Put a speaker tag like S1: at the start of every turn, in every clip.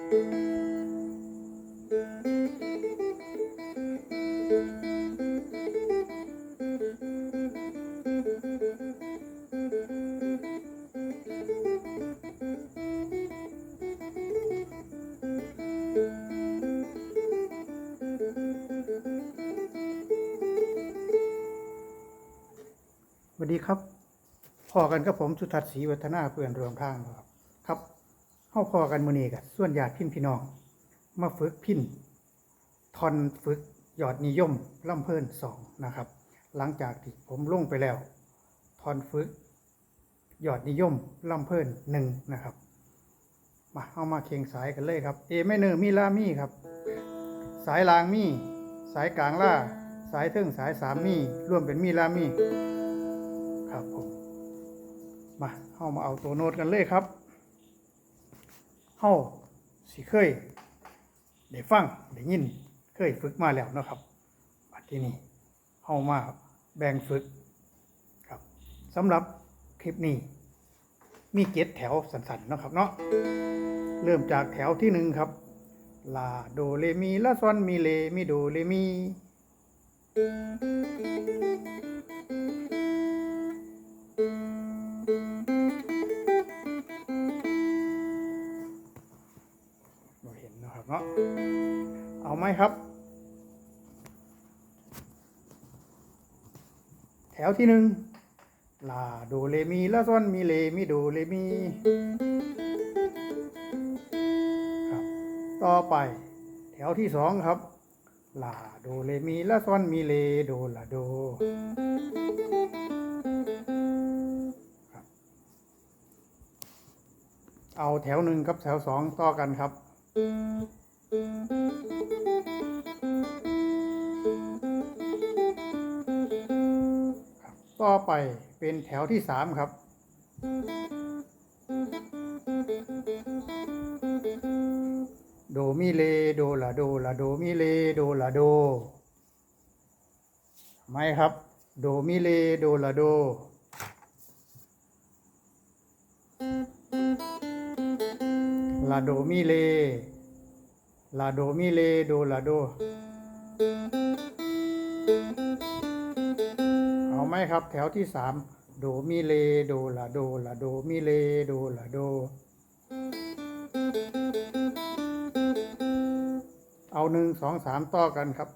S1: สวัสดีครับพอกันกับผมสุทัศน์ศรีวัฒนาเพื่อนรวมทางครับครับ เข้าพอกันมือนี้กับส่วนญาติพี่พี่น้อง มาฝึกพินทอนฝึกยอดนิยมล่ำเพิ่นสองนะครับ หลังจากที่ผมลงไปแล้ว ทอนฝึกยอดนิยมล่ำเพิ่นหนึ่งนะครับ มาเอามาเคียงสายกันเลยครับ เอไม่เนอร์มีลามีครับ สายลางมี สายกลางล่า สายเทิงสายสามมีร่วมเป็นมีลามีครับผมมาเข้ามาเอาตัวโน้ตกันเลยครับ เข้าสิเคยได้ฟังได้ยินเคยฝึกมาแล้วนะครับบัดที่นี่เข้ามาแบ่งฝึกครับสำหรับคลิปนี้ มีเจ็ดแถวสันๆนะครับเนาะเริ่มจากแถวที่หนึ่งครับลาโดเรมีลาซอนมีเลมีโดเรมีเร เนาะเอาไหมครับ แถวที่หนึ่งลาโดเรมีลาซอนมีเลมีโดเรมีครับต่อไป แถวที่สองครับลาโดเรมีลาซอนมีเลโดลาโดครับเอาแถวหนึ่งกับแถวสองต่อกันครับ ต่อไปเป็นแถวที่สามครับ โดมิเลโดลาโดลาโดมิเลโดลาโดไหมครับ โดมิเลโดลาโดลาโดมิเล ลาโดมิเลโดลาโด เอาไหมครับแถวที่สามโดมิเลโดลาโดลาโดมิเลโดลาโด เอาหนึ่งสองสามต่อกันครับ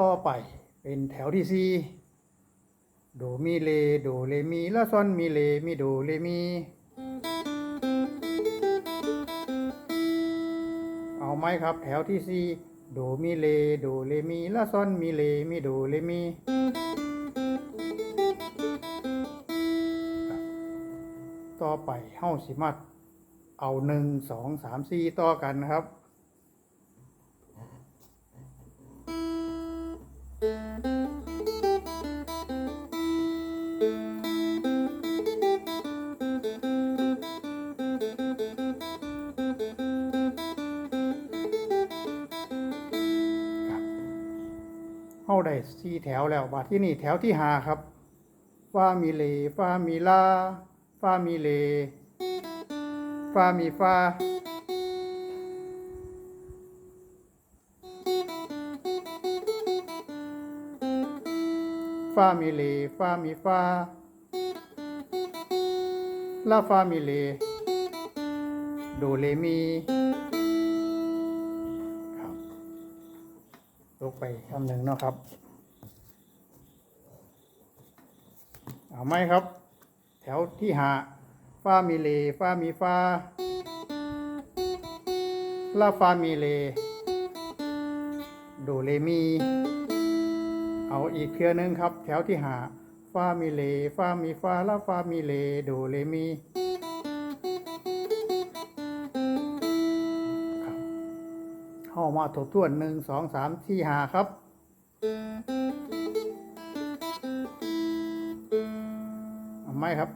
S1: ต่อไปเป็นแถวที่สี่โดมิเลโดเลมีลาซอนมีเลมีโดเลมี เอาไหมครับแถวที่สี่โดมิเลโดเลมีลาซอนมีเลมีโดเลมีต่อไปเฮ้าสิมัดเอาหนึ่งสองสามสี่ต่อกันนะครับ เข้าได้สี่แถวแล้วบาทที่นี่แถวที่หาครับฟามีเลฟามีลาฟามีเลฟามีฟาฟามีเลฟามีฟาลาฟามีเล โดเลมี ลกไปคำหนึ่งเนาะครับ เอาไหมครับ แถวที่หาฟ้ามีเลฟ้ามีฟ้าลาฟ้ามีเล โดเลมี เอาอีกเครือหนึ่งครับ แถวที่หาฟ้ามีเลฟ้ามีฟ้าลาฟ้ามีเล โดเลมี อมาถูทวนหนึ่งสองสามสี่หาครับ ไม่ครับ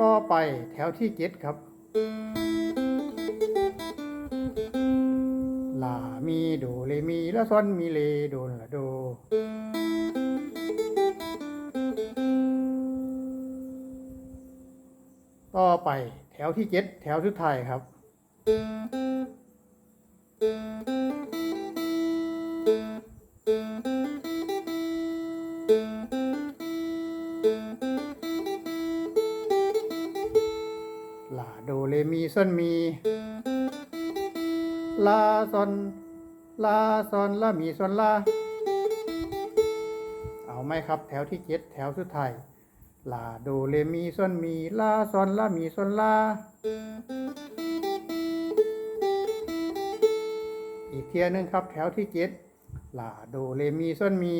S1: ต่อไปแถวที่เจ็ดครับ มีละซอนมีเลโดนละโด ต่อไปแถวที่เจ็ดแถวสุดท้ายครับ ลาโดเรมีซอนมี ลาซอน ลาซอนลามีซอนลา เอาไหมครับ แถวที่เจ็ดแถวสุดท้ายลาโดเรมีซอนมีลาซอนลามีซอนลา อีกเทียหนึงครับแถวที่เจ็ดลาโดเรมีซอนมี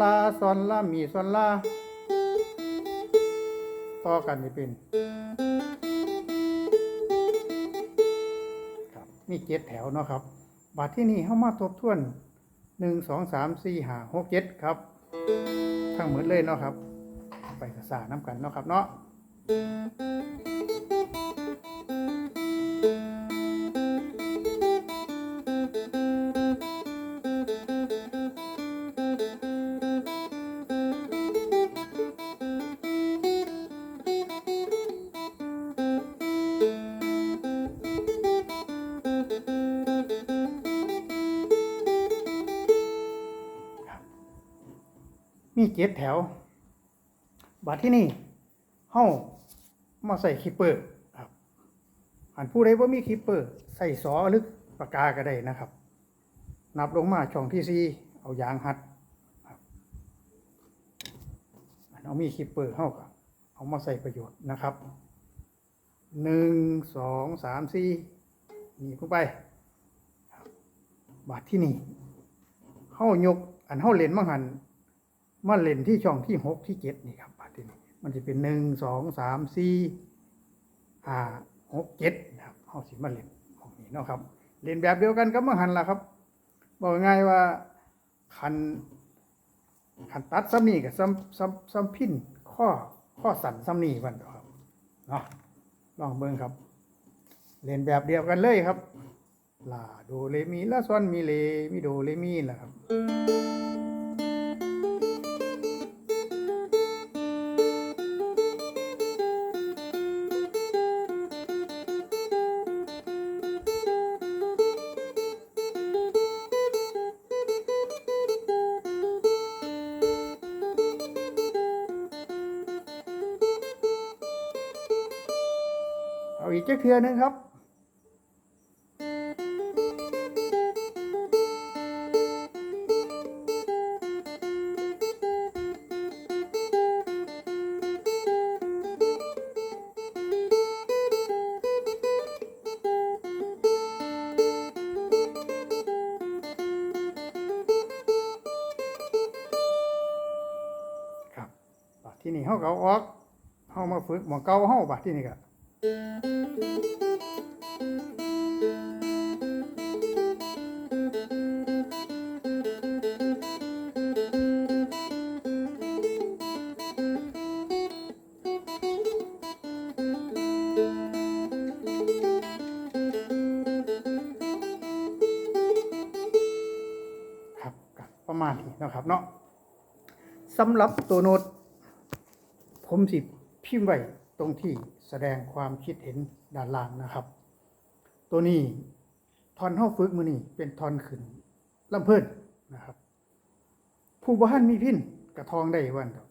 S1: ลาซอนลามีซอนลา ต่อกันจะเป็น มีเจ็ดแถวเนาะครับบาทที่นี่เข้ามาทบทวนหนึ่งสองสามสี่ห้าหกเจ็ดครับ ทั้งหมดเลยเนาะครับ ไปกระสาน้ำกันเนาะครับเนาะ มีเจ็ดแถว บัดที่นี่เฮามาใส่คีปเปอร์ครับอันผู้ใดว่ามีคีปเปอร์ ใส่สอหรือปากกาก็ได้นะครับ นับลงมาช่องที่สี่เอายางหัดเอามีคีปเปอร์เฮาก็เอามาใส่ประโยชน์นะครับหนึ่งสองสามสี่นี่ลงไปบบัดที่นี่เฮายกอันเฮาเลนมังหัน มาเล่นที่ช่องที่หกที่เจ็ดนี่ครับบัดนี้มันจะเป็นหนึ่งสองสามสี่ห้าหกเจ็ดนะครับเอาสิมาเล่นของนี้เนาะครับ เล่นแบบเดียวกันกับเมื่อหันล่ะครับ บอกง่ายว่าคันคันตัดซ้ำนี่กับซ้ำซ้ำซ้ำพินข้อข้อสั่นซ้ำนี่วันครับเนาะลองเบิ่งครับ เล่นแบบเดียวกันเลยครับลาโดเรมีลาซอนมีเลมีโดเรมีแหละครับ จักเทือนึงครับครับที่นี่เฮาก็อาออกเฮามาฝึกหมองเก่าเฮาบัดที่นี่ก็ ครับประมาณนี้นะครับเนาะสำหรับตัวโน้ตผมสิพิมพ์ไว้ ตรงที่แสดงความคิดเห็นด้านล่างนะครับ ตัวนี้ทอนเฮาฝึกมือนี่เป็นทอนขึ้นลำเพิ่นนะครับ ผู้บ้านมีพินกระทองได้วันเดียว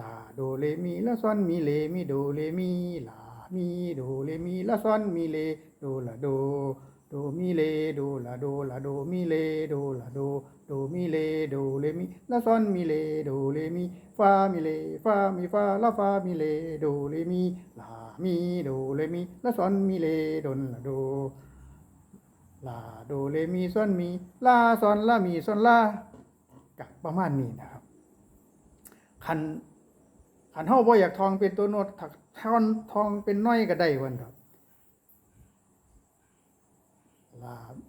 S1: ลาโดเลมีละซอนมีเลมีโดเลมีลามีโดเลมีละซอนมีเลโดละโด ดมีเลโดละโดละโดมีเลโดละโดโดมีเลโดเลมีลาซอนมีเลโดเลมีฟามีเลฟามีฟาลาฟามีเลโดเลมีลามีโดเลมีลาซอนมีเลโดนละโดลาโดเลมีซอนมีลาซอนลามีซอนลากับประมาณนี้นะครับคันคันเฮาบ่อยากทองเป็นตัวโน้ตถักทอนทองเป็นน้อยก็ได้วันครับ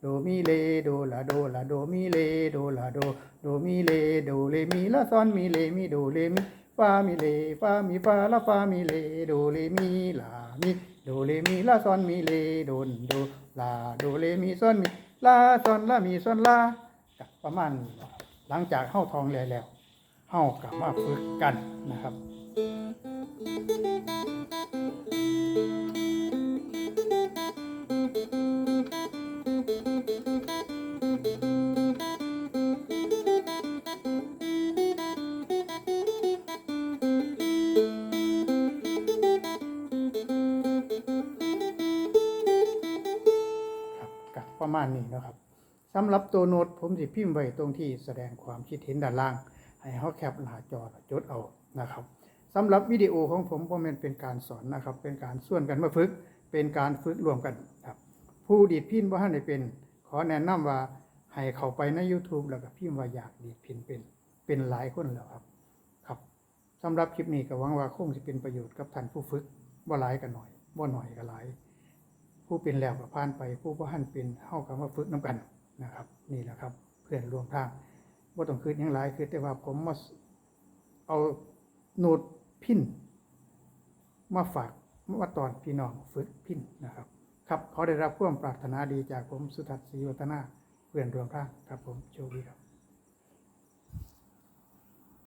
S1: โดมีเลโดลาโดลาโดมีเลโดลาโดโดมีเลโดเลมีลาซอนมีเลมีโดเลมีฟามีเลฟามีฟาลาฟามีเลโดเลมีลามีโดเลมีลาซอนมีเลโดนโดลาโดเลมีซอนมีลาซอนลามีซอนลาประมาณนี้หลังจากเข้าทองแล้วแล้วเฮากลับมาฝึกกันนะครับครับ ประมาณนี้นะครับสำหรับตัวโน้ตผมสิพิมพ์ไว้ตรงที่แสดงความคิดเห็นด้านล่าง ให้เขาแคปหน้าจอจดเอานะครับสำหรับวิดีโอของผมผมเป็นเป็นการสอนนะครับ เป็นการส่วนกันมาฝึก เป็นการฝึกรวมกันครับผู้ดีดพินว่าให้เป็น ขอแนะนำว่าให้เข้าไปใน YouTube แล้วก็พิมพ์ว่าอยากดีดพินเป็นเป็นหลายคนแล้วครับครับสำหรับคลิปนี้ก็หวังว่าคงจะเป็นประโยชน์กับท่านผู้ฝึกบ่าหลายก็หน่อยบ่าหน่อยก็หลาย ผู้เป็นแล้วก็ผ่านไป ผู้บ่หันเป็นเฮาก็มาฝึกนํกันนะครับ นี่แหละครับ เพื่อนร่วมทางบ่ต้องคิดหยังหลายคือแต่ว่าผมมาเอาโน้ตพินมาฝากมาตอนพี่น้องฝึกพินนะครับ ครับเขาได้รับความปรารถนาดีจากผมสุทัศน์ศรีวัฒนาเพื่อนร่วมทางครับผมโชคดีครับ